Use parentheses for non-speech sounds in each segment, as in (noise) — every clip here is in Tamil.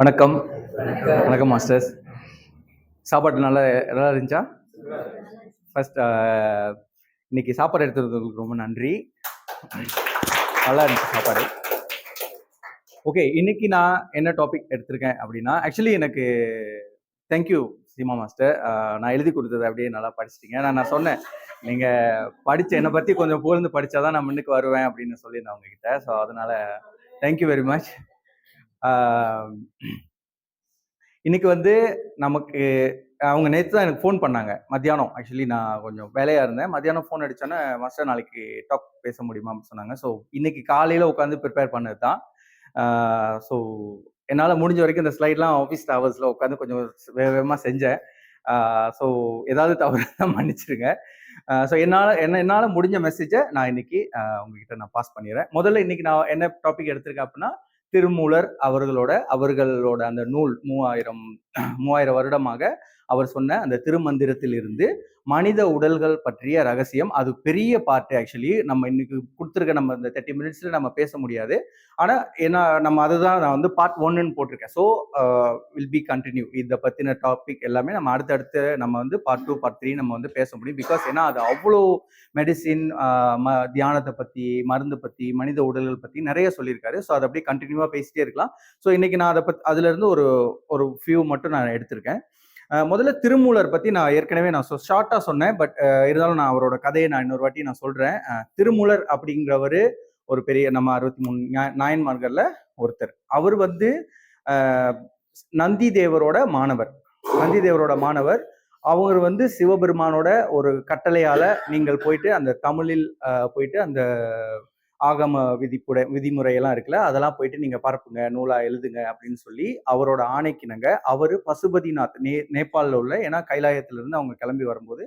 வணக்கம். வணக்கம் மாஸ்டர்ஸ். சாப்பாடு நல்லா நல்லா இருந்துச்சா? ஃபர்ஸ்ட் இன்னைக்கு சாப்பாடு எடுத்துறதுக்கு ரொம்ப நன்றி. நல்லா இருந்துச்சு சாப்பாடு. ஓகே இன்னைக்கு நான் என்ன டாபிக் எடுத்திருக்கேன் அப்படின்னா ஆக்சுவலி எனக்கு தேங்க்யூ சீமா மாஸ்டர். நான் எழுதி கொடுத்தது அப்படியே நல்லா படிச்சிட்டீங்க. நான் நான் சொன்னேன் நீங்கள் படித்த என்னை பற்றி கொஞ்சம் புகழ்ந்து படிச்சாதான் நான் முன்னுக்கு வருவேன் அப்படின்னு சொல்லியிருந்தேன் உங்ககிட்ட. ஸோ அதனால தேங்க்யூ வெரி மச் இன்னைக்கு வந்து நமக்கு அவங்க நேற்று தான் எனக்கு ஃபோன் பண்ணாங்க. மத்தியானம் ஆக்சுவலி நான் கொஞ்சம் வேலையாக இருந்தேன். மத்தியானம் ஃபோன் அடித்தோன்னே மாஸ்டர் நாளைக்கு டாக் பேச முடியுமா? சொன்னாங்க. ஸோ இன்னைக்கு காலையில் உட்காந்து ப்ரிப்பேர் பண்ணது தான் ஸோ என்னால் முடிஞ்ச வரைக்கும் இந்த ஸ்லைட்லாம் ஆஃபீஸ் ஹவர்ஸில் உட்காந்து கொஞ்சம் வேகமாக செஞ்சேன். ஸோ ஏதாவது தவறு தான் மன்னிச்சிருங்க ஸோ என்னால் என்ன என்னால் முடிஞ்ச மெசேஜை நான் இன்னைக்கு உங்ககிட்ட நான் பாஸ் பண்ணிடுறேன். முதல்ல இன்னைக்கு நான் என்ன டாபிக் எடுத்திருக்கேன் அப்படின்னா திருமூலர் அவர்களோட அவர்களோட அந்த நூல் மூவாயிரம் மூவாயிரம் வருடமாக அவர் சொன்ன அந்த திருமந்திரத்தில் இருந்து மனித உடல்கள் பற்றிய ரகசியம். அது பெரிய பார்ட் ஆக்சுவலி நம்ம இன்னைக்கு கொடுத்துருக்க நம்ம இந்த தேர்ட்டி மினிட்ஸ்ல நம்ம பேச முடியாது. ஆனா ஏன்னா நம்ம அதுதான் நான் வந்து பார்ட் ஒன்னு போட்டிருக்கேன். ஸோ வில் பி கண்டினியூ இதை பத்தின டாபிக் எல்லாமே நம்ம அடுத்தடுத்து நம்ம வந்து பார்ட் டூ பார்ட் த்ரீ நம்ம வந்து பேச முடியும். பிகாஸ் ஏன்னா அது அவ்வளோ மெடிசின் uh, ம தியானத்தை பத்தி மருந்து பத்தி மனித உடல்கள் பத்தி நிறைய சொல்லியிருக்காரு. ஸோ அதை அப்படியே கண்டினியூவா பேசிட்டே இருக்கலாம். ஸோ இன்னைக்கு நான் அதை பற்றி அதுல இருந்து ஒரு ஒரு ஃபியூ மட்டும் நான் எடுத்திருக்கேன். முதல்ல திருமூலர் பத்தி நான் ஏற்கனவே நான் ஷார்ட்டா சொன்னேன் பட் இருந்தாலும் நான் அவரோட கதையை நான் இன்னொரு வாட்டி நான் சொல்றேன். திருமூலர் அப்படிங்கிறவர் ஒரு பெரிய நம்ம அறுபத்தி மூணு ஞா- நாயன்மார்கள்ல ஒருத்தர். அவர் வந்து நந்தி தேவரோட மாணவர். நந்தி தேவரோட மாணவர். அவர் வந்து சிவபெருமானோட ஒரு கட்டளையால நீங்கள் போயிட்டு அந்த தமிழில் போயிட்டு அந்த ஆகம விதிப்புடை விதிமுறையெல்லாம் இருக்குல்ல அதெல்லாம் போயிட்டு நீங்கள் பரப்புங்க நூலாக எழுதுங்க அப்படின்னு சொல்லி அவரோட ஆணைக்கிணங்க. அவர் பசுபதிநாத் நே நேபாளில் உள்ள ஏன்னா கைலாயத்திலிருந்து அவங்க கிளம்பி வரும்போது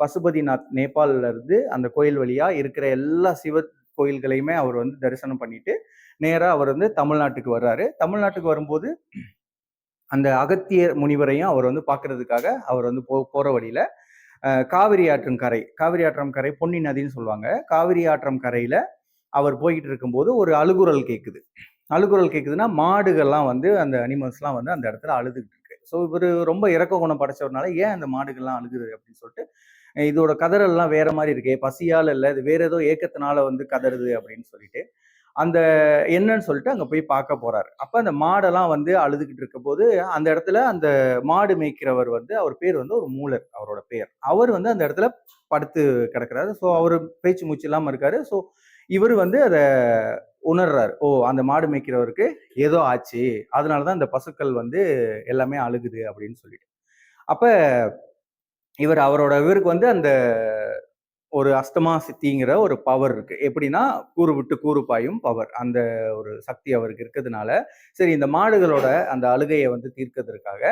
பசுபதிநாத் நேபாளில் இருந்து அந்த கோயில் வழியாக இருக்கிற எல்லா சிவ கோயில்களையுமே அவர் வந்து தரிசனம் பண்ணிட்டு நேராக அவர் வந்து தமிழ்நாட்டுக்கு வர்றாரு. தமிழ்நாட்டுக்கு வரும்போது அந்த அகத்தியர் முனிவரையும் அவர் வந்து பார்க்கறதுக்காக அவர் வந்து போ போகிற வழியில் காவிரி ஆற்றும் கரை காவிரி ஆற்றம் கரை பொன்னி நதின்னு சொல்லுவாங்க. காவிரி ஆற்றம் கரையில் அவர் போய்கிட்டு இருக்கும்போது ஒரு அழுகுரல் கேட்குது அழுகுரல் கேட்குதுன்னா மாடுகள்லாம் வந்து அந்த அனிமல்ஸ்லாம் வந்து அந்த இடத்துல அழுதுகிட்டு இருக்கு. ஸோ இவர் ரொம்ப இறக்க குணம் படைச்சவர்னால ஏன் அந்த மாடுகள்லாம் அழுகுது அப்படின்னு சொல்லிட்டு இதோட கதறல்லாம் வேற மாதிரி இருக்கே பசியால் இல்லை இது வேற ஏதோ ஏக்கத்தினால வந்து கதறுது அப்படின்னு சொல்லிட்டு அந்த என்னன்னு சொல்லிட்டு அங்கே போய் பார்க்க போறாரு. அப்போ அந்த மாடெல்லாம் வந்து அழுதுகிட்டு இருக்க போது அந்த இடத்துல அந்த மாடு மேய்க்கிறவர் வந்து அவர் பேர் வந்து ஒரு மூலர் அவரோட பேர். அவர் வந்து அந்த இடத்துல படுத்து கிடக்குறாரு. ஸோ அவர் பேச்சு மூச்சு இல்லாமல் இருக்காரு. ஸோ இவர் வந்து அதை உணர்றாரு. ஓ அந்த மாடு மேய்க்கிறவருக்கு ஏதோ ஆச்சு. அதனால தான் இந்த பசுக்கள் வந்து எல்லாமே அழுகுது அப்படின்னு சொல்லிட்டு. அப்போ இவர் அவரோட இவருக்கு வந்து அந்த ஒரு அஸ்தமா சித்திங்கிற ஒரு பவர் இருக்கு. எப்படின்னா கூறு விட்டு கூறு பாயும் பவர் அந்த ஒரு சக்தி அவருக்கு இருக்கிறதுனால சரி இந்த மாடுகளோட அந்த அழுகையை வந்து தீர்க்கிறதுக்காக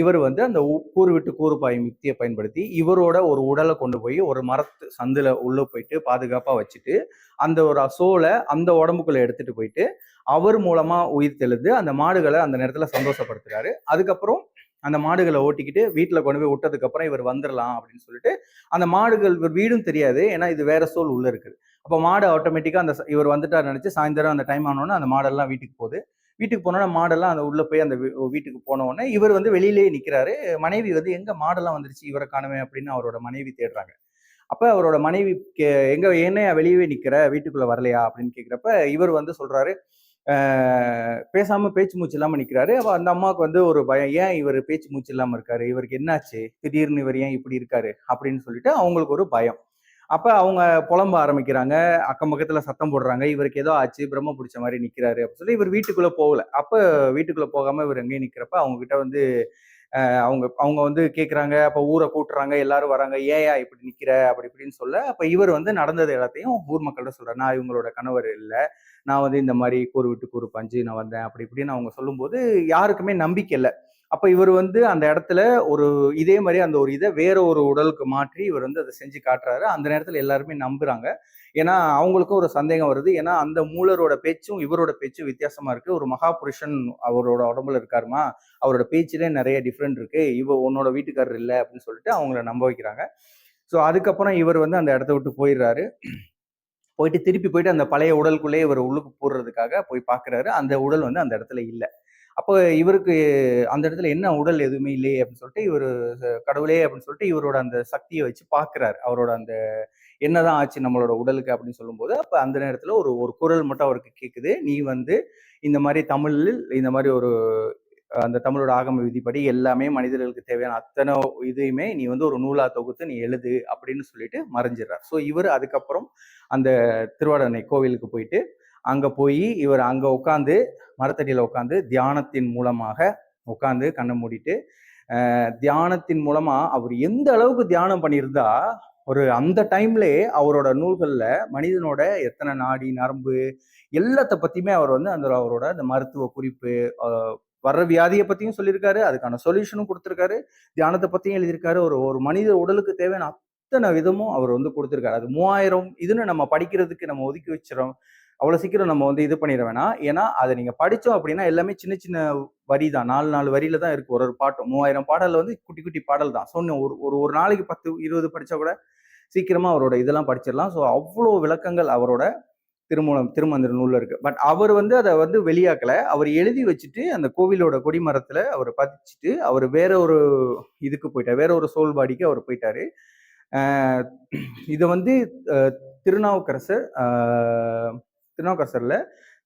இவர் வந்து அந்த கூறு விட்டு கூறு பாயும் யுக்தியை பயன்படுத்தி இவரோட ஒரு உடலை கொண்டு போய் ஒரு மரத்து சந்தில் உள்ள போயிட்டு பாதுகாப்பாக வச்சுட்டு அந்த ஒரு அசோலை அந்த உடம்புக்குள்ள எடுத்துட்டு போயிட்டு அவர் மூலமா உயிர் தெழுது அந்த மாடுகளை அந்த நேரத்துல சந்தோஷப்படுத்துறாரு. அதுக்கப்புறம் அந்த மாடுகளை ஓட்டிக்கிட்டு வீட்டில் கொண்டு போய் விட்டதுக்கு அப்புறம் இவர் வந்துடலாம் அப்படின்னு சொல்லிட்டு அந்த மாடுகள் இவர் வீடும் தெரியாது. ஏன்னா இது வேற சோல் உள்ள இருக்குது. அப்போ மாடு ஆட்டோமேட்டிக்காக அந்த இவர் வந்துட்டார் நினச்சி சாயந்தரம் அந்த டைம் ஆனோன்னு அந்த மாடெல்லாம் வீட்டுக்கு போகுது. வீட்டுக்கு போனோன்னா மாடெல்லாம் அந்த உள்ள போய் அந்த வீட்டுக்கு போன இவர் வந்து வெளியிலேயே நிக்கிறாரு. மனைவி வந்து எங்க மாடெல்லாம் வந்துருச்சு? இவரை காணவே அப்படின்னு அவரோட மனைவி தேடுறாங்க. அப்ப அவரோட மனைவி கே- எங்க என்னையா வெளியவே நிக்கிற? வீட்டுக்குள்ள வரலையா? அப்படின்னு கேக்குறப்ப இவர் வந்து சொல்றாரு பேசாமல் பேசாம பேச்சு மூச்சு இல்லாம நிக்கிறாரு. அப்ப அந்த அம்மாவுக்கு வந்து ஒரு பயம் ஏன் இவர் பேச்சு மூச்சு இல்லாம இருக்காரு? இவருக்கு என்னாச்சு? திடீர்னு இவர் ஏன் இப்படி இருக்காரு? அப்படின்னு சொல்லிட்டு அவங்களுக்கு ஒரு பயம். அப்ப அவங்க புலம்ப ஆரம்பிக்கிறாங்க. அக்கம் பக்கத்துல சத்தம் போடுறாங்க. இவருக்கு ஏதோ ஆச்சு பிரம்ம பிடிச்ச மாதிரி நிக்கிறாரு அப்படின்னு சொல்லி இவர் வீட்டுக்குள்ள போகல. அப்ப வீட்டுக்குள்ள போகாம இவர் எங்கேயும் நிக்கிறப்ப அவங்க கிட்ட வந்து அவங்க அவங்க வந்து கேட்குறாங்க அப்ப ஊரை கூட்டுறாங்க. எல்லாரும் வராங்க. ஏயா இப்படி நிக்கிற? அப்படி இப்படின்னு சொல்ல அப்ப இவர் வந்து நடந்தது எல்லாத்தையும் ஊர் மக்கள்கிட்ட சொல்கிறார் நான் இவங்களோட கணவர் இல்லை. நான் வந்து இந்த மாதிரி கூறு விட்டு கூறு பஞ்சு நான் வந்தேன். அப்படி இப்படின்னு அவங்க சொல்லும்போது யாருக்குமே நம்பிக்கை இல்லை. அப்ப இவர் வந்து அந்த இடத்துல ஒரு இதே மாதிரி அந்த ஒரு இதை வேற ஒரு உடலுக்கு மாற்றி இவர் வந்து அதை செஞ்சு காட்டுறாரு. அந்த நேரத்துல எல்லாருமே நம்புறாங்க. ஏன்னா அவங்களுக்கும் ஒரு சந்தேகம் வருது. ஏன்னா அந்த மூலரோட பேச்சும் இவரோட பேச்சும் வித்தியாசமா இருக்கு. ஒரு மகா புருஷன் அவரோட உடம்புல இருக்காருமா? அவரோட பேச்சிலே நிறைய டிஃப்ரெண்ட் இருக்கு. இவ உன்னோட வீட்டுக்காரர் இல்லை அப்படின்னு சொல்லிட்டு அவங்கள நம்ப வைக்கிறாங்க. ஸோ அதுக்கப்புறம் இவர் வந்து அந்த இடத்த விட்டு போயிடுறாரு. போயிட்டு திருப்பி போயிட்டு அந்த பழைய உடலுக்குள்ளேயே இவர் உள்ளுக்கு போடுறதுக்காக போய் பார்க்குறாரு. அந்த உடல் வந்து அந்த இடத்துல இல்லை. அப்போ இவருக்கு அந்த இடத்துல என்ன உடல் எதுவுமே இல்லையே அப்படின்னு சொல்லிட்டு இவர் கடவுளே அப்படின்னு சொல்லிட்டு இவரோட அந்த சக்தியை வச்சு பார்க்குறாரு. அவரோட அந்த என்னதான் ஆச்சு நம்மளோட உடலுக்கு அப்படின்னு சொல்லும்போது அப்போ அந்த நேரத்தில் ஒரு ஒரு குரல் மட்டும் அவருக்கு கேட்குது நீ வந்து இந்த மாதிரி தமிழில் இந்த மாதிரி ஒரு அந்த தமிழோட ஆகம விதிப்படி எல்லாமே மனிதர்களுக்கு தேவையான அத்தனை இதையுமே நீ வந்து ஒரு நூலா தொகுத்து நீ எழுது அப்படின்னு சொல்லிட்டு மறைஞ்சிடுறார். ஸோ இவர் அதுக்கப்புறம் அந்த திருவாடனை கோவிலுக்கு போயிட்டு அங்கே போய் இவர் அங்கே உட்காந்து மரத்தடியில் உட்காந்து தியானத்தின் மூலமாக உட்காந்து கண்ணை மூடிட்டு தியானத்தின் மூலமாக அவர் எந்த அளவுக்கு தியானம் பண்ணியிருந்தா ஒரு அந்த டைம்லே அவரோட நூல்களில் மனிதனோட எத்தனை நாடி நரம்பு எல்லாத்த பற்றியுமே அவர் வந்து அந்த அவரோட அந்த மருத்துவ குறிப்பு வர்ற வியாதியை பற்றியும் சொல்லியிருக்காரு அதுக்கான சொல்யூஷனும் கொடுத்துருக்காரு தியானத்தை பற்றியும் எழுதியிருக்காரு ஒரு ஒரு மனித உடலுக்கு தேவையான அத்தனை விதமும் அவர் வந்து கொடுத்துருக்காரு. அது மூவாயிரம் இதுன்னு நம்ம படிக்கிறதுக்கு நம்ம ஒதுக்கி வச்சிடறோம் அவ்வளோ சீக்கிரம் நம்ம வந்து இது பண்ணிட வேணாம். ஏன்னா அதை நீங்கள் படித்தோம் அப்படின்னா எல்லாமே சின்ன சின்ன வரி தான் நாலு நாலு வரியில தான் இருக்கு. ஒரு ஒரு பாட்டும். மூவாயிரம் பாடல் வந்து குட்டி குட்டி பாடல் தான். சொன்ன ஒரு ஒரு ஒரு நாளைக்கு பத்து இருபது படித்தா கூட சீக்கிரமாக அவரோட இதெல்லாம் படிச்சிடலாம். ஸோ அவ்வளோ விளக்கங்கள் அவரோட திருமூலம் திருமந்திர நூலில் இருக்குது பட் அவர் வந்து அதை வந்து வெளியாக்கலை. அவர் எழுதி வச்சுட்டு அந்த கோவிலோட கொடிமரத்தில் அவர் பதிச்சுட்டு அவர் வேற ஒரு இதுக்கு போயிட்டார். வேற ஒரு சோல்பாடிக்கு அவர் போயிட்டாரு. இதை வந்து திருநாவுக்கரசர் திருநாவுக்கரசர்ல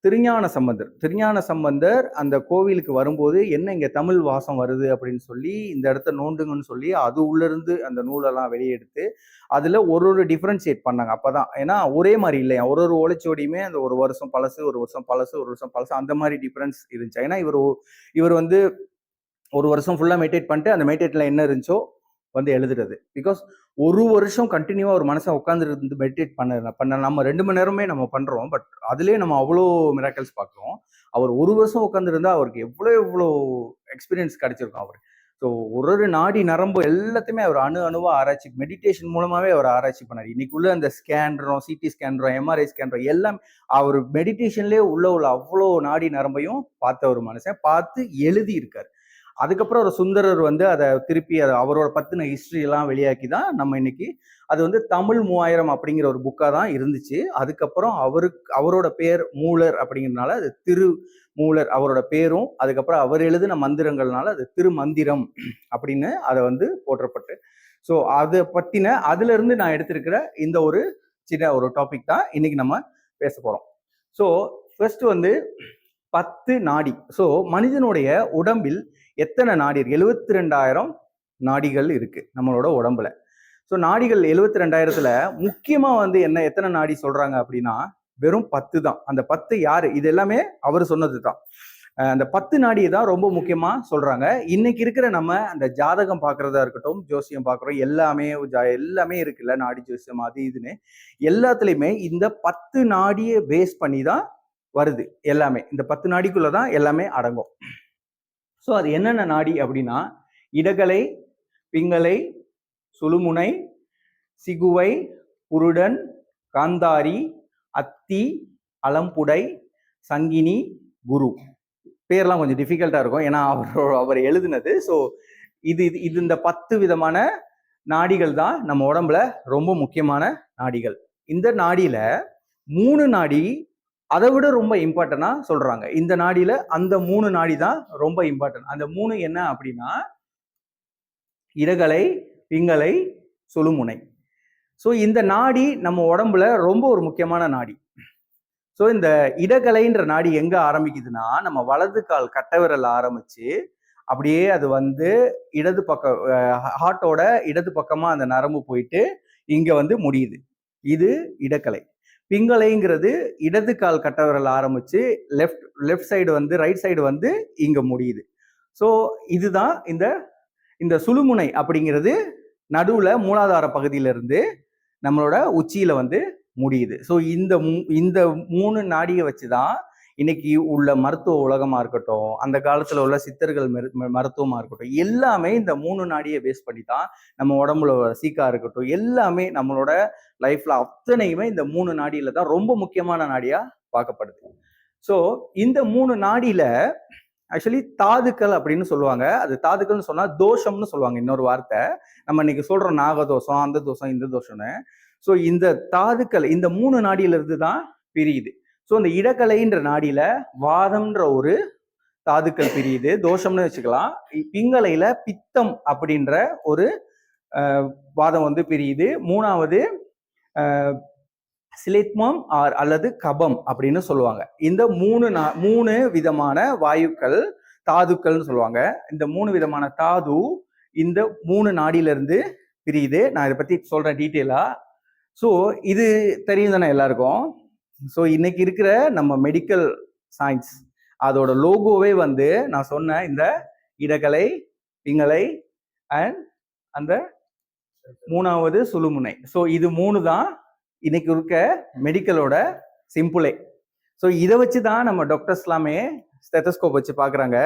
திருஞான சம்பந்தர். திருஞான சம்பந்தர் அந்த கோவிலுக்கு வரும்போது என்ன இங்கே தமிழ் வாசம் வருது அப்படின்னு சொல்லி இந்த இடத்த நோண்டுங்கன்னு சொல்லி அது உள்ளிருந்து அந்த நூலெல்லாம் வெளியெடுத்து அதில் ஒரு ஒரு டிஃப்ரென்ஷியேட் பண்ணாங்க. அப்போ தான் ஏன்னா ஒரே மாதிரி இல்லையா? ஒரு ஒரு ஓலைச்சோடியுமே அந்த ஒரு வருஷம் பழசு ஒரு வருஷம் பழசு ஒரு வருஷம் பழசு அந்த மாதிரி டிஃப்ரென்ஸ் இருந்துச்சு. ஏன்னா இவர் இவர் வந்து ஒரு வருஷம் ஃபுல்லாக மெடிடேட் பண்ணிட்டு அந்த மெடிடேட்ல என்ன இருந்துச்சோ வந்து எழுதுறது. பிகாஸ் ஒரு வருஷம் கண்டினியூவா ஒரு மனசை உட்காந்துருந்து மெடிடேட் பண்ண பண்ண நம்ம ரெண்டு மணி நேரமே நம்ம பண்றோம். பட் அதுலயே நம்ம அவ்வளோ மிராக்கல்ஸ் பார்க்குறோம். அவர் ஒரு வருஷம் உட்காந்துருந்தா அவருக்கு எவ்வளோ எவ்வளோ எக்ஸ்பீரியன்ஸ் கிடைச்சிருக்கும் அவர். ஸோ ஒரு ஒரு நாடி நரம்பு எல்லாத்தையுமே அவர் அணு அணுவாக ஆராய்ச்சி மெடிடேஷன் மூலமாகவே அவர் ஆராய்ச்சி பண்ணார். இன்னைக்குள்ள அந்த ஸ்கேன்றோம் சிடி ஸ்கேன்றோம் எம்ஆர்ஐ ஸ்கேன்றோம் எல்லாம் அவர் மெடிடேஷன்லேயே உள்ள உள்ள அவ்வளோ நாடி நரம்பையும் பார்த்த ஒரு மனுஷன் பார்த்து எழுதி அதுக்கப்புறம் ஒரு சுந்தரர் வந்து அதை திருப்பி அதை அவரோட பத்தின ஹிஸ்டரி எல்லாம் வெளியாக்கி தான் நம்ம இன்னைக்கு அது வந்து தமிழ் மூவாயிரம் அப்படிங்கிற ஒரு புக்காக தான் இருந்துச்சு. அதுக்கப்புறம் அவருக்கு அவரோட பேர் மூலர் அப்படிங்கிறதுனால அது திரு மூலர் அவரோட பேரும் அதுக்கப்புறம் அவர் எழுதின மந்திரங்கள்னால அது திருமந்திரம் அப்படின்னு அதை வந்து போற்றப்பட்டு. ஸோ அதை பற்றின அதுலேருந்து நான் எடுத்திருக்கிற இந்த ஒரு சின்ன ஒரு டாபிக் தான் இன்னைக்கு நம்ம பேச போகிறோம் ஸோ ஃபர்ஸ்ட் வந்து பத்து நாடி. ஸோ மனிதனுடைய உடம்பில் எத்தனை நாடி இருக்கு எழுபத்தி ரெண்டாயிரம் நாடிகள் இருக்கு நம்மளோட உடம்புல. ஸோ நாடிகள் எழுபத்தி ரெண்டாயிரத்துல முக்கியமா வந்து என்ன எத்தனை நாடி சொல்றாங்க அப்படின்னா வெறும் பத்து தான். அந்த பத்து யாரு? இது எல்லாமே அவர் சொன்னது தான் அந்த பத்து நாடியை தான் ரொம்ப முக்கியமா சொல்றாங்க. இன்னைக்கு இருக்கிற நம்ம அந்த ஜாதகம் பாக்குறதா இருக்கட்டும் ஜோசியம் பாக்குறோம் எல்லாமே எல்லாமே இருக்குல்ல நாடி ஜோசியம் அது இதுன்னு. எல்லாத்துலயுமே இந்த பத்து நாடியை பேஸ் பண்ணி தான் வருது எல்லாமே. இந்த பத்து நாடிக்குள்ளதான் எல்லாமே அடங்கும். ஸோ அது என்னென்ன நாடி அப்படின்னா இடகலை பிங்கலை சுழுமுனை சிகுவை புருடன் காந்தாரி அத்தி அலம்புடை சங்கினி குரு. பேர்லாம் கொஞ்சம் டிஃபிகல்ட்டாக இருக்கும். ஏன்னா அவர் அவர் எழுதுனது. ஸோ இது இது இந்த பத்து விதமான நாடிகள் தான் நம்ம உடம்புல ரொம்ப முக்கியமான நாடிகள். இந்த நாடியில் மூணு நாடி அதை விட ரொம்ப இம்பார்ட்டனா சொல்றாங்க. இந்த நாடியில அந்த மூணு நாடி தான் ரொம்ப இம்பார்ட்டன்ட் அந்த மூணு என்ன அப்படின்னா இடகலை பிங்களை சுழுமுனை ஸோ இந்த நாடி நம்ம உடம்புல ரொம்ப ஒரு முக்கியமான நாடி. ஸோ இந்த இடகலைன்ற நாடி எங்க ஆரம்பிக்குதுன்னா நம்ம வலது கால் கட்டவிரல் ஆரம்பிச்சு அப்படியே அது வந்து இடது பக்கம் ஹார்ட்டோட இடது பக்கமா அந்த நரம்பு போயிட்டு இங்க வந்து முடியுது. இது இடக்கலை பிங்களைங்கிறது இடது கால் கட்டவரல் ஆரம்பிச்சு லெஃப்ட் லெஃப்ட் சைடு வந்து ரைட் சைடு வந்து இங்க முடியுது. ஸோ இதுதான் இந்த இந்த சுழுமுனை அப்படிங்கிறது நடுவுல மூலாதார பகுதியிலிருந்து நம்மளோட உச்சியில வந்து முடியுது. ஸோ இந்த இந்த மூணு நாடியை வச்சு தான் இன்னைக்கு உள்ள மருத்துவ உலகமாக இருக்கட்டும் அந்த காலத்தில் உள்ள சித்தர்கள் மருத்துவமாக இருக்கட்டும் எல்லாமே இந்த மூணு நாடியை பேஸ் பண்ணி தான் நம்ம உடம்புல சீக்கா இருக்கட்டும் எல்லாமே நம்மளோட லைஃப்ல அத்தனையுமே இந்த மூணு நாடியில தான் ரொம்ப முக்கியமான நாடியா பார்க்கப்படுது. ஸோ இந்த மூணு நாடியில ஆக்சுவலி தாதுக்கள் அப்படின்னு சொல்லுவாங்க. அது தாதுக்கள்னு சொன்னா தோஷம்னு சொல்லுவாங்க. இன்னொரு வார்த்தை. நம்ம இன்னைக்கு சொல்றோம் நாகதோஷம் அந்த தோஷம் இந்த தோஷம்னு ஸோ இந்த தாதுக்கள் இந்த மூணு நாடியிலிருந்து தான் பிரியுது. ஸோ அந்த இடக்கலைன்ற நாடியில வாதம்ன்ற ஒரு தாதுக்கள் பிரியுது. தோஷம்னு வச்சுக்கலாம். இ- பிங்கலையில பித்தம் அப்படின்ற ஒரு வாதம் வந்து பிரியுது. மூணாவது சிலித்மம் ஆர் அல்லது கபம் அப்படின்னு சொல்லுவாங்க. இந்த மூணு நா- மூணு விதமான வாயுக்கள் தாதுக்கள்னு சொல்லுவாங்க. இந்த மூணு விதமான தாது இந்த மூணு நாடியிலிருந்து பிரியுது. நான் இதை பத்தி சொல்றேன் டீட்டெயிலா. ஸோ இது தெரியும் தானே எல்லாருக்கும்? ஸோ இன்னைக்கு இருக்கிற நம்ம மெடிக்கல் சயின்ஸ் அதோட லோகோவே வந்து நான் சொன்ன இந்த இடகலை பிங்களை அண்ட் அந்த மூணாவது சுழுமுனை. ஸோ இது மூணு தான் இன்னைக்கு இருக்க மெடிக்கலோட சிம்பிளே ஸோ இதை வச்சு தான் நம்ம டாக்டர்ஸ்லாமே ஸ்டெத்தஸ்கோப் வச்சு பார்க்குறாங்க.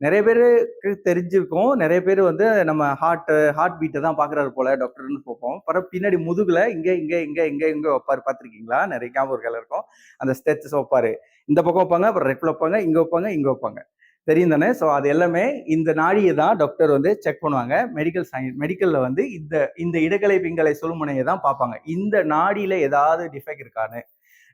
நிறைய பேருக்கு தெரிஞ்சிருக்கும். நிறைய பேர் வந்து நம்ம ஹார்ட் ஹார்ட் பீட்டை தான் பார்க்குறாரு போல டாக்டர்னு பார்ப்போம். அப்புறம் பின்னாடி முதுகுல இங்கே இங்கே இங்கே இங்கே இங்கே வைப்பாரு. பார்த்துருக்கீங்களா? நிறைய ஞாபகங்கள் இருக்கும் அந்த ஸ்டெச்சஸ் வைப்பாரு. இந்த பக்கம் வைப்பாங்க அப்புறம் ரெட்டில் வைப்பாங்க இங்கே வைப்பாங்க இங்கே வைப்பாங்க. தெரியும் தானே? ஸோ அது எல்லாமே இந்த நாடியை தான் டாக்டர் வந்து செக் பண்ணுவாங்க. மெடிக்கல் சயின்ஸ் மெடிக்கல்ல வந்து இந்த இந்த இடகலை பிங்கலை சொல்முனையை தான் பார்ப்பாங்க. இந்த நாடியில ஏதாவது டிஃபெக்ட் இருக்கான்னு.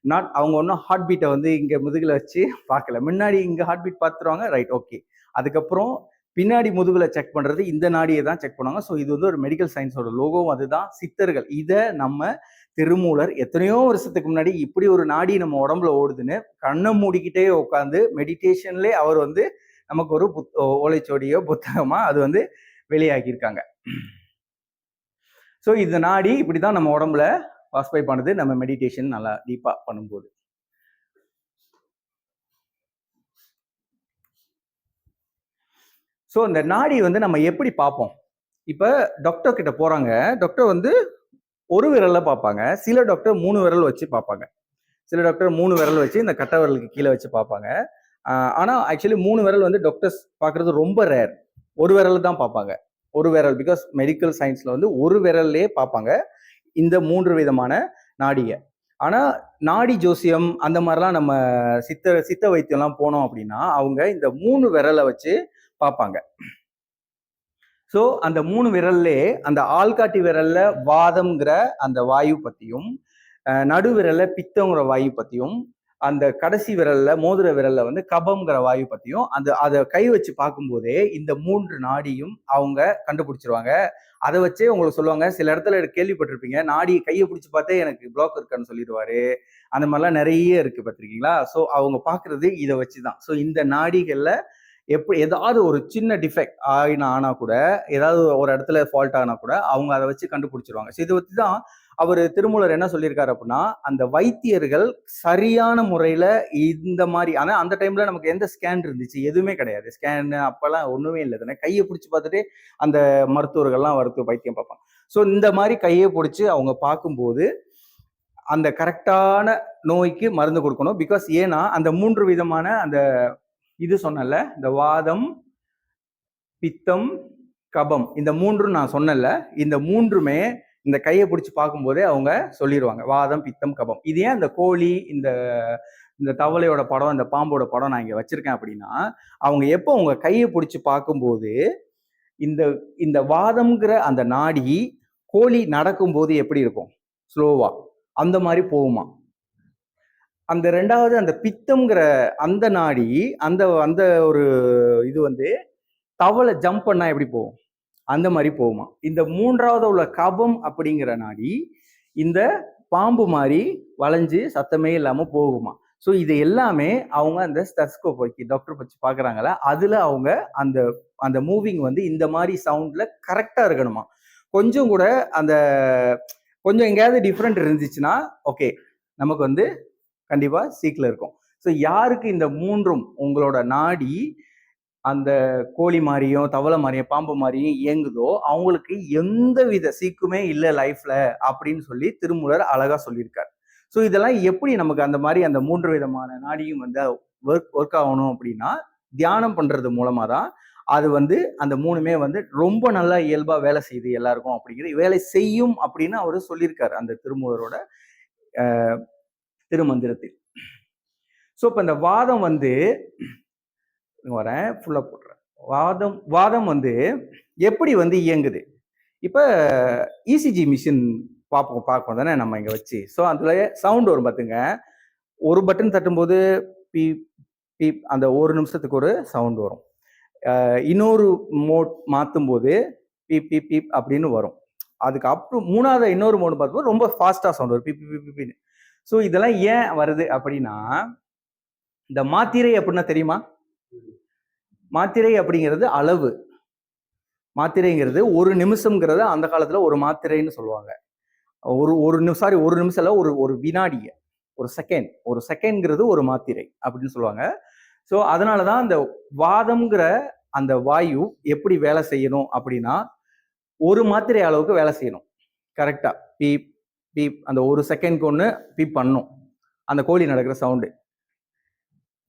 நாட் அவங்க ஒன்றும் ஹார்ட் பீட்டை வந்து இங்க முதுகில் வச்சு பார்க்கல. முன்னாடி இங்க ஹார்ட் பீட் பார்த்துருவாங்க ரைட் ஓகே அதுக்கப்புறம் பின்னாடி முதுகுல செக் பண்றது இந்த நாடியை தான் செக் பண்ணுவாங்க. ஸோ இது வந்து ஒரு மெடிக்கல் சயின்ஸோட லோகோவும் அதுதான் சித்தர்கள். இதை நம்ம திருமூலர் எத்தனையோ வருஷத்துக்கு முன்னாடி இப்படி ஒரு நாடி நம்ம உடம்புல ஓடுதுன்னு கண்ணை மூடிக்கிட்டே உட்காந்து மெடிடேஷன்லேயே அவர் வந்து நமக்கு ஒரு புத் ஓலைச்சோடியோ புத்தகமா அது வந்து வெளியாகியிருக்காங்க ஸோ இந்த நாடி இப்படி தான் நம்ம உடம்புல வாஸ்பை பண்ணுது. நம்ம மெடிடேஷன் நல்லா டீப்பாக பண்ணும்போது. ஸோ இந்த நாடி வந்து நம்ம எப்படி பார்ப்போம்? இப்போ டாக்டர் கிட்ட போகிறாங்க டாக்டர் வந்து ஒரு விரலில் பார்ப்பாங்க. சில டாக்டர் மூணு விரல் வச்சு பார்ப்பாங்க. சில டாக்டர் மூணு விரல் வச்சு இந்த கட்டை விரலுக்கு கீழே வச்சு பார்ப்பாங்க. ஆனால் ஆக்சுவலி மூணு விரல் வந்து டாக்டர்ஸ் பார்க்குறது ரொம்ப ரேர் ஒரு விரல் தான் பார்ப்பாங்க. ஒரு விரல் பிகாஸ் மெடிக்கல் சயின்ஸில் வந்து ஒரு விரல்லே பார்ப்பாங்க. இந்த மூன்று விதமான நாடியை. ஆனால் நாடி ஜோசியம் அந்த மாதிரிலாம் நம்ம சித்த சித்த வைத்தியம்லாம் போனோம் அப்படின்னா அவங்க இந்த மூணு விரலை வச்சு பார்ப்பாங்க. ஸோ அந்த மூணு விரல்லே அந்த ஆள்காட்டி விரல்ல வாதம்ங்கிற அந்த வாயு பத்தியும் நடு விரல்ல பித்தங்கிற வாயு பத்தியும் அந்த கடைசி விரல்ல மோதிர விரல்ல வந்து கபம்ங்கிற வாயு பத்தியும் அந்த அதை கை வச்சு பார்க்கும்போதே இந்த மூன்று நாடியும் அவங்க கண்டுபிடிச்சிருவாங்க. அதை வச்சே உங்களுக்கு சொல்லுவாங்க சில இடத்துல கேள்விப்பட்டிருப்பீங்க நாடி கையை பிடிச்சி பார்த்தே எனக்கு பிளாக் இருக்கான்னு சொல்லிடுவாரு. அந்த மாதிரிலாம் நிறைய இருக்கு பார்த்துருக்கீங்களா? ஸோ அவங்க பார்க்கறது இதை வச்சு தான் ஸோ இந்த நாடிகளில் எப்படி ஏதாவது ஒரு சின்ன டிஃபெக்ட் ஆகினா ஆனா கூட ஏதாவது ஒரு இடத்துல ஃபால்ட் ஆனா கூட அவங்க அதை வச்சு கண்டுபிடிச்சிருவாங்க. ஸோ இதை வச்சு தான் அவர் திருமூலர் என்ன சொல்லியிருக்காரு அப்படின்னா அந்த வைத்தியர்கள் சரியான முறையில் இந்த மாதிரி ஆனால் அந்த டைமில் நமக்கு எந்த ஸ்கேன் இருந்துச்சு? எதுவுமே கிடையாது. ஸ்கேன் அப்போல்லாம் ஒன்றுமே இல்லை. தானே கையை பிடிச்சி பார்த்துட்டு அந்த மருத்துவர்கள்லாம் மருத்துவ வைத்தியம் பார்ப்பாங்க. ஸோ இந்த மாதிரி கையை பிடிச்சி அவங்க பார்க்கும்போது அந்த கரெக்டான நோய்க்கு மருந்து கொடுக்கணும். பிகாஸ் ஏன்னா அந்த மூன்று விதமான அந்த இது சொன்னல இந்த வாதம் பித்தம் கபம் இந்த மூன்றும் நான் சொன்னல இந்த மூன்றுமே இந்த கையை பிடிச்சி பார்க்கும்போதே அவங்க சொல்லிடுவாங்க வாதம் பித்தம் கபம். இது ஏன் இந்த கோழி இந்த இந்த தவளையோட படம் இந்த பாம்போட படம் நான் இங்கே வச்சிருக்கேன் அப்படின்னா அவங்க எப்போ உங்க கையை பிடிச்சி பார்க்கும்போது இந்த இந்த வாதம்ங்கிற அந்த நாடி கோழி நடக்கும்போது எப்படி இருக்கும்? ஸ்லோவா. அந்த மாதிரி போகுமா? அந்த ரெண்டாவது அந்த பித்தம்ங்கிற அந்த நாடி அந்த அந்த ஒரு இது வந்து தவளை ஜம்ப் பண்ணா எப்படி போகும்? அந்த மாதிரி போகுமா? இந்த மூன்றாவது உள்ள கபம் அப்படிங்கிற நாடி இந்த பாம்பு மாதிரி வளைஞ்சு சத்தமே இல்லாம போகுமா? ஸோ இது எல்லாமே அவங்க அந்த ஸ்டெஸ்கோப் வைக்கி டாக்டர் வச்சு பார்க்குறாங்களா அதில் அவங்க அந்த அந்த மூவிங் வந்து இந்த மாதிரி சவுண்டில் கரெக்டாக இருக்கணுமா? கொஞ்சம் கூட அந்த கொஞ்சம் எங்கேயாவது டிஃப்ரெண்ட் இருந்துச்சுன்னா ஓகே நமக்கு வந்து கண்டிப்பாக சீக்கில் இருக்கும். ஸோ யாருக்கு இந்த மூன்றும் உங்களோட நாடி அந்த கோழி மாதிரியும் தவளை மாதிரியும் பாம்பு மாதிரியும் இயங்குதோ அவங்களுக்கு எந்த வித சீக்குமே இல்லை லைஃப்ல அப்படின்னு சொல்லி திருமூலர் அழகா சொல்லியிருக்காரு. ஸோ இதெல்லாம் எப்படி நமக்கு அந்த மாதிரி அந்த மூன்று விதமான நாடியும் வந்து ஒர்க் ஒர்க் ஆகணும் அப்படின்னா தியானம் பண்றது மூலமா தான் அது வந்து அந்த மூணுமே வந்து ரொம்ப நல்லா இயல்பா வேலை செய்யுது எல்லாருக்கும் அப்படிங்கிற வேலை செய்யும் அப்படின்னு அவர் சொல்லியிருக்காரு அந்த திருமூலரோட திருமந்திரத்தில். ஸோ இப்போ இந்த வாதம் வந்து வரேன் ஃபுல்லாக போடுறேன் வாதம் வாதம் வந்து எப்படி வந்து இயங்குது? இப்போ இசிஜி மிஷின் பார்ப்போம் பார்ப்போம் தானே நம்ம இங்கே வச்சு. ஸோ அதில் சவுண்ட் வரும் பார்த்துங்க ஒரு பட்டன் தட்டும்போது பி பி அந்த ஒரு நிமிஷத்துக்கு ஒரு சவுண்ட் வரும். இன்னொரு மோட் மாற்றும் போது பீப் பீப் பீப் அப்படின்னு வரும். அதுக்கு அப்புறம் மூணாவது இன்னொரு மோடு பார்க்கும்போது ரொம்ப ஃபாஸ்ட்டாக சவுண்ட் வரும். பீப் பீப் பீப் பீப்னு ஸோ இதெல்லாம் ஏன் வருது அப்படின்னா இந்த மாத்திரை அப்படின்னா தெரியுமா? மாத்திரை அப்படிங்கிறது அளவு. மாத்திரைங்கிறது ஒரு நிமிஷம்ங்கிறது அந்த காலத்தில் ஒரு மாத்திரைன்னு சொல்லுவாங்க. ஒரு ஒரு நிமிஷம் சாரி ஒரு நிமிஷம் இல்லை ஒரு ஒரு வினாடி ஒரு செகண்ட் ஒரு செகண்ட்ங்கிறது ஒரு மாத்திரை அப்படின்னு சொல்லுவாங்க. ஸோ அதனால தான் அந்த வாதம்ங்கிற அந்த வாயு எப்படி வேலை செய்யணும் அப்படின்னா ஒரு மாத்திரை அளவுக்கு வேலை செய்யணும். கரெக்டாக பீப் பீப் அந்த ஒரு செகண்ட்க்கு ஒன்று பீப் பண்ணும். அந்த கோழி நடக்கிற சவுண்டு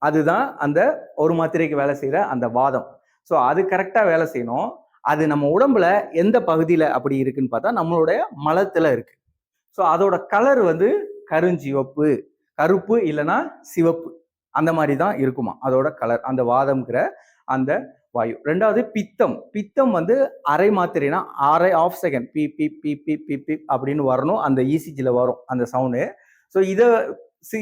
அதுதான் அந்த ஒரு மாத்திரைக்கு வேலை செய்கிற அந்த வாதம். ஸோ அது கரெக்டாக வேலை செய்யணும். அது நம்ம உடம்புல எந்த பகுதியில் அப்படி இருக்குன்னு பார்த்தா நம்மளுடைய மலத்தில் இருக்கு. ஸோ அதோட கலர் வந்து கருஞ்சிவப்பு கருப்பு இல்லைன்னா சிவப்பு. அந்த மாதிரி தான் இருக்குமா. அதோட கலர் அந்த வாதம்ங்கிற அந்த வாயு. ரெண்டாவது பித்தம். பித்தம் வந்து அரை மாத்திரைனா அரை half second B B B B B B அப்படின்னு வரணும். அந்த இசிஜியில் வரும் அந்த சவுண்டு ஸோ இதை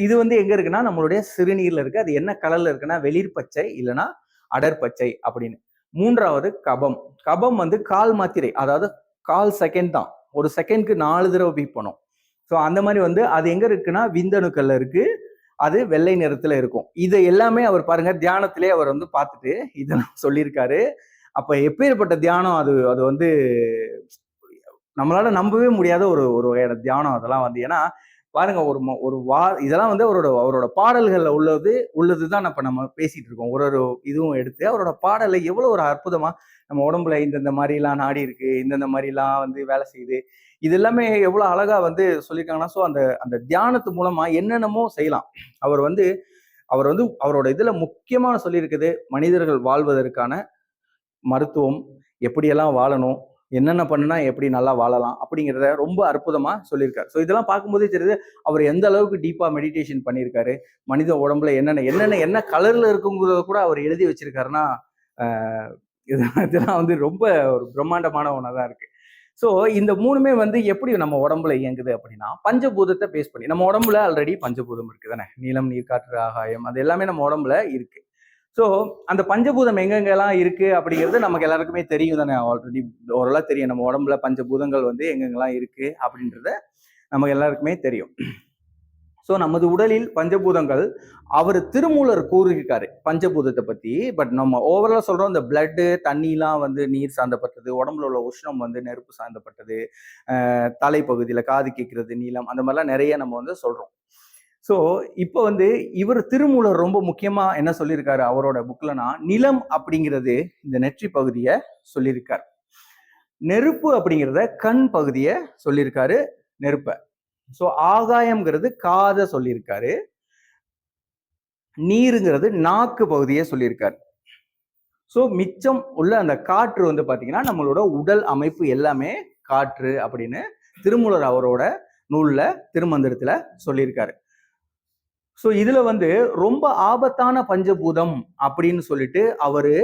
இது வந்து எங்கே இருக்குன்னா நம்மளுடைய சிறுநீரில் இருக்கு. அது என்ன கலரில் இருக்குன்னா வெளிர் பச்சை இல்லைன்னா அடர்பச்சை அப்படின்னு. மூன்றாவது கபம். கபம் வந்து கால் மாத்திரை. அதாவது கால் செகண்ட் தான். ஒரு செகண்ட்க்கு நாலு தடவை பீப் பண்ணும். ஸோ அந்த மாதிரி வந்து அது எங்கே இருக்குன்னா விந்தணுக்கள்ல இருக்குது அது வெள்ளை நிறத்துல இருக்கும். இதை எல்லாமே அவர் பாருங்க தியானத்திலே அவர் வந்து பார்த்துட்டு இதெல்லாம் (laughs) சொல்லியிருக்காரு. அப்ப எப்பேற்பட்ட தியானம் அது அது வந்து நம்மளால நம்பவே முடியாத ஒரு ஒரு வகையான தியானம் அதெல்லாம் வந்து. ஏன்னா பாருங்க ஒரு ஒரு வா இதெல்லாம் வந்து அவரோட அவரோட பாடல்கள்ல உள்ளது உள்ளது தான் இப்ப நம்ம பேசிட்டு இருக்கோம். ஒரு ஒரு இதுவும் எடுத்து அவரோட பாடலை எவ்வளவு ஒரு அற்புதமா நம்ம உடம்புல இந்தந்த மாதிரிலாம் நாடி இருக்கு இந்தந்த மாதிரிலாம் வந்து வேலை செய்யுது. இது எல்லாமே எவ்வளவு அழகா வந்து சொல்லியிருக்காங்கன்னா ஸோ அந்த அந்த தியானத்து மூலமா என்னென்னமோ செய்யலாம். அவர் வந்து அவர் வந்து அவரோட இதுல முக்கியமான சொல்லியிருக்குது மனிதர்கள் வாழ்வதற்கான மருத்துவம் எப்படியெல்லாம் வாழணும் என்னென்ன பண்ணுனா எப்படி நல்லா வாழலாம் அப்படிங்கிறத ரொம்ப அற்புதமா சொல்லியிருக்காரு. ஸோ இதெல்லாம் பார்க்கும்போதே தெரியுது அவர் எந்த அளவுக்கு டீப்பா மெடிடேஷன் பண்ணியிருக்காரு மனித உடம்புல என்னென்ன என்னென்ன என்ன கலர்ல இருக்குங்கிறத கூட அவர் எழுதி வச்சிருக்காருன்னா இதெல்லாம் இதெல்லாம் வந்து ரொம்ப ஒரு பிரம்மாண்டமான ஒன்றா தான் இருக்கு. ஸோ இந்த மூணுமே வந்து எப்படி நம்ம உடம்புல இயங்குது அப்படின்னா பஞ்சபூதத்தை பேஸ் பண்ணி நம்ம உடம்புல ஆல்ரெடி பஞ்சபூதம் இருக்கு தானே நீளம் நீர் காற்று ஆகாயம் அது எல்லாமே நம்ம உடம்புல இருக்கு. ஸோ அந்த பஞ்சபூதம் எங்கெங்கெல்லாம் இருக்கு அப்படிங்கிறது நமக்கு எல்லாருக்குமே தெரியும் தானே ஆல்ரெடி ஓரளவு தெரியும். நம்ம உடம்புல பஞ்சபூதங்கள் வந்து எங்கெங்கெல்லாம் இருக்கு அப்படின்றத நமக்கு எல்லாருக்குமே தெரியும். ஸோ நமது உடலில் பஞ்சபூதங்கள் அவர் திருமூலர் கூறியிருக்காரு பஞ்சபூதத்தை பத்தி. பட் நம்ம ஓவரால் சொல்றோம் இந்த பிளட்டு தண்ணிலாம் வந்து நீர் சார்ந்தப்பட்டது உடம்புல உள்ள உஷ்ணம் வந்து நெருப்பு சார்ந்தப்பட்டது தலைப்பகுதியில் காது கேட்கறது நீளம் அந்த மாதிரிலாம் நிறைய நம்ம வந்து சொல்றோம். ஸோ இப்போ வந்து இவர் திருமூலர் ரொம்ப முக்கியமா என்ன சொல்லியிருக்காரு அவரோட புக்லனா நிலம் அப்படிங்கிறது இந்த நெற்றி பகுதியை சொல்லியிருக்கார். நெருப்பு அப்படிங்கிறத கண் பகுதியை சொல்லியிருக்காரு நெருப்பை. ஸோ ஆகாயம்ங்கிறது காதை சொல்லியிருக்காரு. நீருங்கிறது நாக்கு பகுதியை சொல்லியிருக்காரு. ஸோ மிச்சம் உள்ள அந்த காற்று வந்து பார்த்தீங்கன்னா நம்மளோட உடல் அமைப்பு எல்லாமே காற்று அப்படின்னு திருமூலர் அவரோட நூல்ல திருமந்திரத்துல சொல்லியிருக்காரு. ஸோ இதுல வந்து ரொம்ப ஆபத்தான பஞ்சபூதம் அப்படின்னு சொல்லிட்டு அவரு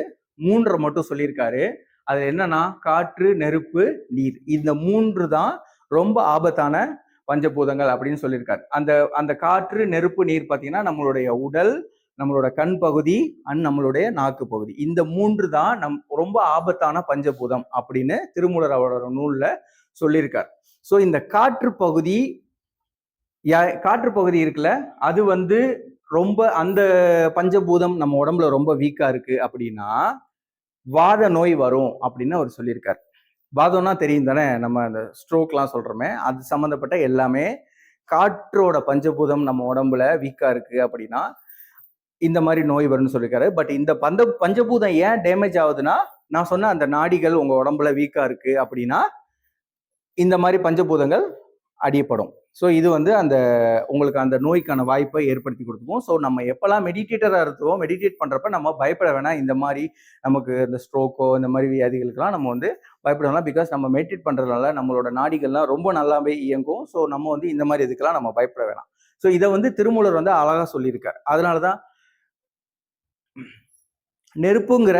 மூன்றை மட்டும் சொல்லியிருக்காரு. அது என்னன்னா காற்று நெருப்பு நீர். இந்த மூன்று தான் ரொம்ப ஆபத்தான பஞ்சபூதங்கள் அப்படின்னு சொல்லியிருக்காரு. அந்த அந்த காற்று நெருப்பு நீர் பார்த்தீங்கன்னா நம்மளுடைய உடல் நம்மளோட கண் பகுதி அண்ட் நம்மளுடைய நாக்கு பகுதி. இந்த மூன்று தான் நம் ரொம்ப ஆபத்தான பஞ்சபூதம் அப்படின்னு திருமூலர் அவரோட நூல்ல சொல்லியிருக்கார். ஸோ இந்த காற்று பகுதி யா- காற்று பகுதி இருக்குல்ல அது வந்து ரொம்ப அந்த பஞ்சபூதம் நம்ம உடம்புல ரொம்ப வீக்கா இருக்கு அப்படின்னா வாத நோய் வரும் அப்படின்னு அவர் சொல்லியிருக்கார். வாதம்னா தெரியும் தானே? நம்ம அந்த ஸ்ட்ரோக்லாம் சொல்கிறோமே அது சம்மந்தப்பட்ட எல்லாமே காற்றோட பஞ்சபூதம் நம்ம உடம்புல வீக்காக இருக்குது அப்படின்னா இந்த மாதிரி நோய் வரும்னு சொல்லியிருக்காரு. பட் இந்த பந்த பஞ்சபூதம் ஏன் டேமேஜ் ஆகுதுன்னா நான் சொன்ன அந்த நாடிகள் உங்கள் உடம்புல வீக்காக இருக்குது அப்படின்னா இந்த மாதிரி பஞ்சபூதங்கள் அடியப்படும். ஸோ இது வந்து அந்த உங்களுக்கு அந்த நோய்க்கான வாய்ப்பை ஏற்படுத்தி கொடுத்துக்கும் ஸோ நம்ம எப்போல்லாம் மெடிடேட்டராக இருக்கோ மெடிடேட் பண்ணுறப்ப நம்ம பயப்பட வேணாம். இந்த மாதிரி நமக்கு இந்த ஸ்ட்ரோக்கோ இந்த மாதிரி வியாதிகளுக்கெல்லாம் நம்ம வந்து பயப்பட வேணாம். பிகாஸ் நம்ம மெடிடேட் பண்ணுறதுனால நம்மளோட நாடிகள்லாம் ரொம்ப நல்லாவே இயங்கும். ஸோ நம்ம வந்து இந்த மாதிரி இதுக்கெல்லாம் நம்ம பயப்பட வேணாம். ஸோ இதை வந்து திருமூலர் வந்து அழகாக சொல்லியிருக்கார். அதனால தான் நெருப்புங்கிற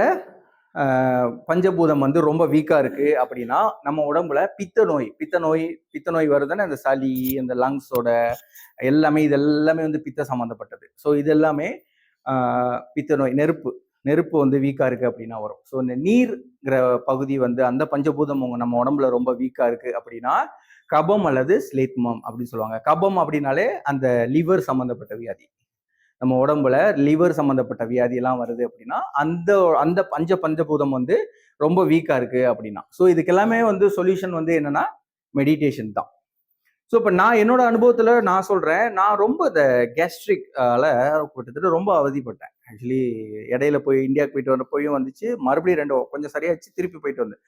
பஞ்சபூதம் வந்து ரொம்ப வீக்காக இருக்குது அப்படின்னா நம்ம உடம்புல பித்த நோய் பித்த நோய் பித்த நோய் வருதுன்னா அந்த சளி அந்த லங்ஸோட எல்லாமே இது எல்லாமே வந்து பித்த சம்மந்தப்பட்டது ஸோ இது எல்லாமே பித்த நோய் நெருப்பு நெருப்பு வந்து வீக்காக இருக்குது அப்படின்னா வரும். ஸோ இந்த நீர்ங்கிற பகுதி வந்து அந்த பஞ்சபூதம் உங்க நம்ம உடம்புல ரொம்ப வீக்காக இருக்குது அப்படின்னா கபம் அல்லது ஸ்லேத்மம் அப்படின்னு சொல்லுவாங்க. கபம் அப்படின்னாலே அந்த லிவர் சம்மந்தப்பட்ட வியாதி. நம்ம உடம்புல லிவர் சம்மந்தப்பட்ட வியாதி எல்லாம் வருது அப்படின்னா அந்த அந்த பஞ்ச பஞ்சபூதம் வந்து ரொம்ப வீக்கா இருக்கு அப்படின்னா. ஸோ இதுக்கு எல்லாமே வந்து சொல்யூஷன் வந்து என்னன்னா மெடிடேஷன் தான். ஸோ இப்போ நான் என்னோட அனுபவத்தில் நான் சொல்கிறேன் நான் ரொம்ப இந்த கேஸ்ட்ரிக்கால கிட்டத்தட்ட ரொம்ப அவதிப்பட்டேன். ஆக்சுவலி இடையில போய் இந்தியாவுக்கு போயிட்டு வந்த போயும் வந்துச்சு. மறுபடியும் ரெண்டு கொஞ்சம் சரியாச்சு திருப்பி போயிட்டு வந்தேன்.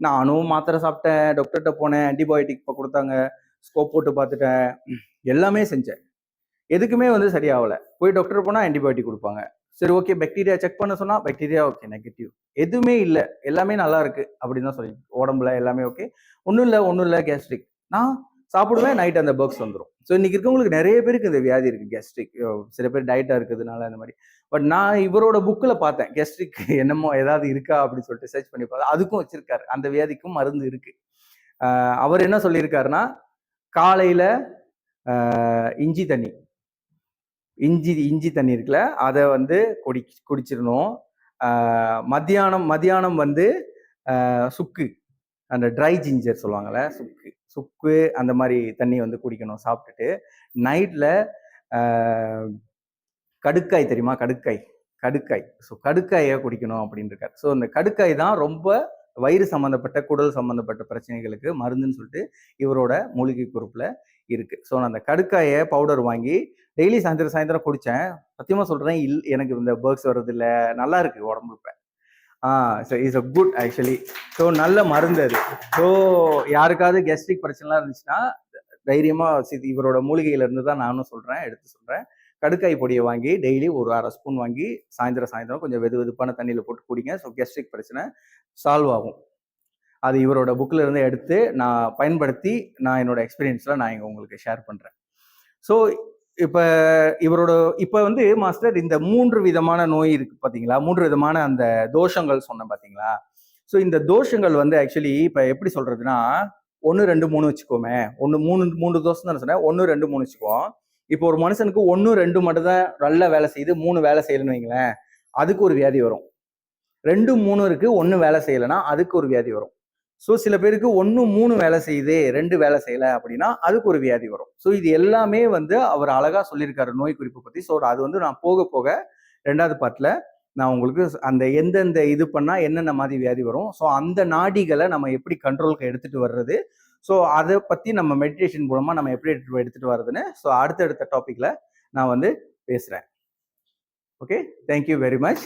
நானும் மாத்திரை சாப்பிட்டேன் டாக்டர்கிட்ட போனேன் ஆன்டிபயோட்டிக் இப்போ கொடுத்தாங்க ஸ்கோப் போட்டு பார்த்துட்டேன். எல்லாமே செஞ்சேன். எதுக்குமே வந்து சரியாகலை. போய் டாக்டர் போனால் ஆன்டிபயோட்டிக் கொடுப்பாங்க. சரி ஓகே பாக்டீரியா செக் பண்ண சொன்னால் பாக்டீரியா ஓகே நெகட்டிவ் எதுவுமே இல்லை. எல்லாமே நல்லா இருக்கு அப்படின்னு தான் சொல்லி உடம்புல எல்லாமே ஓகே ஒன்றும் இல்லை ஒன்றும் இல்லை கேஸ்ட்ரிக் நான் சாப்பிடுவேன் நைட் அந்த பர்க்ஸ் வந்துடும் ஸோ இன்னைக்கு இருக்கவங்களுக்கு நிறைய பேருக்கு இந்த வியாதி இருக்கு. கேஸ்ட்ரிக் சில பேர் டயட்டாக இருக்கிறதுனால அந்த மாதிரி. பட் நான் இவரோட புக்கில் பார்த்தேன். கேஸ்ட்ரிக் என்னமோ ஏதாவது இருக்கா அப்படின்னு சொல்லிட்டு சர்ச் பண்ணி பார்த்தா அதுக்கும் வச்சிருக்காரு. அந்த வியாதிக்கும் மருந்து இருக்கு. அவர் என்ன சொல்லியிருக்காருன்னா காலையில் இஞ்சி தண்ணி. இஞ்சி இஞ்சி தண்ணி இருக்குல்ல அதை வந்து குடி குடிச்சிடணும் மத்தியானம் மத்தியானம் வந்து சுக்கு. அந்த ட்ரை ஜிஞ்சர் சொல்லுவாங்கள்ல சுக்கு. சுக்கு அந்த மாதிரி தண்ணி வந்து குடிக்கணும் சாப்பிட்டுட்டு. நைட்டில் கடுக்காய் தெரியுமா? கடுக்காய். கடுக்காய். ஸோ கடுக்காயை குடிக்கணும் அப்படின்னு இருக்கார் ஸோ அந்த கடுக்காய் தான் ரொம்ப வயிறு சம்மந்தப்பட்ட குடல் சம்மந்தப்பட்ட பிரச்சனைகளுக்கு மருந்துன்னு சொல்லிட்டு இவரோட மூலிகை குறிப்பில் இருக்குது ஸோ நான் அந்த கடுக்காயை பவுடர் வாங்கி டெய்லி சாயந்தரம் சாயந்தரம் குடித்தேன் சத்தியமாக சொல்கிறேன் இல் எனக்கு இந்த பேர்க்ஸ் வர்றதில்ல. நல்லா இருக்கு உடம்பு இப்போ. ஆ is a good actually so நல்ல மருந்து அது. ஸோ யாருக்காவது கெஸ்ட்ரிக் பிரச்சனைலாம் இருந்துச்சுன்னா தைரியமாக இவரோட மூலிகையில இருந்து தான் நானும் சொல்கிறேன் எடுத்து சொல்கிறேன் கடுக்காய் பொடியை வாங்கி டெய்லி ஒரு அரை ஸ்பூன் வாங்கி சாயந்தரம் சாயந்தரம் கொஞ்சம் வெது வெதுப்பான தண்ணியில் போட்டு குடிங்க. ஸோ கெஸ்ட்ரிக் பிரச்சனை சால்வ் ஆகும். அது இவரோட புக்கில் இருந்து எடுத்து நான் பயன்படுத்தி நான் என்னோட எக்ஸ்பீரியன்ஸில் நான் இங்கே உங்களுக்கு ஷேர் பண்ணுறேன் ஸோ இப்ப இவரோட இப்ப வந்து மாஸ்டர் இந்த மூன்று விதமான நோய் இருக்கு பாத்தீங்களா? மூன்று விதமான அந்த தோஷங்கள் சொன்னேன் பாத்தீங்களா? ஸோ இந்த தோஷங்கள் வந்து ஆக்சுவலி இப்ப எப்படி சொல்றதுன்னா ஒன்று ரெண்டு மூணு வச்சுக்கோமே. ஒன்று மூணு மூணு தோஷம் தானே சொன்னேன். ஒன்று ரெண்டு மூணு வச்சுக்குவோம். இப்போ ஒரு மனுஷனுக்கு ஒன்று ரெண்டு மட்டும் தான் நல்ல வேலை செய்யுது மூணு வேலை செய்யலன்னு வைங்களேன் அதுக்கு ஒரு வியாதி வரும். ரெண்டு மூணு இருக்கு ஒன்று வேலை செய்யலைன்னா அதுக்கு ஒரு வியாதி வரும். ஸோ சில பேருக்கு ஒன்று மூணு வேலை செய்யுது ரெண்டு வேலை செய்யலை அப்படின்னா அதுக்கு ஒரு வியாதி வரும். ஸோ இது எல்லாமே வந்து அவர் அழகா சொல்லியிருக்காரு நோய் குறிப்பு பற்றி ஸோ அது வந்து நான் போக போக ரெண்டாவது பாட்டில் நான் உங்களுக்கு அந்த எந்தெந்த இது பண்ணால் என்னென்ன மாதிரி வியாதி வரும். ஸோ அந்த நாடிகளை நம்ம எப்படி கண்ட்ரோலுக்கு எடுத்துட்டு வர்றது? ஸோ அதை பற்றி நம்ம மெடிடேஷன் மூலமாக நம்ம எப்படி எடுத்து எடுத்துகிட்டு வர்றதுன்னு ஸோ அடுத்தடுத்த டாப்பிக்கில் நான் வந்து பேசுகிறேன் ஓகே தேங்க்யூ வெரி மச்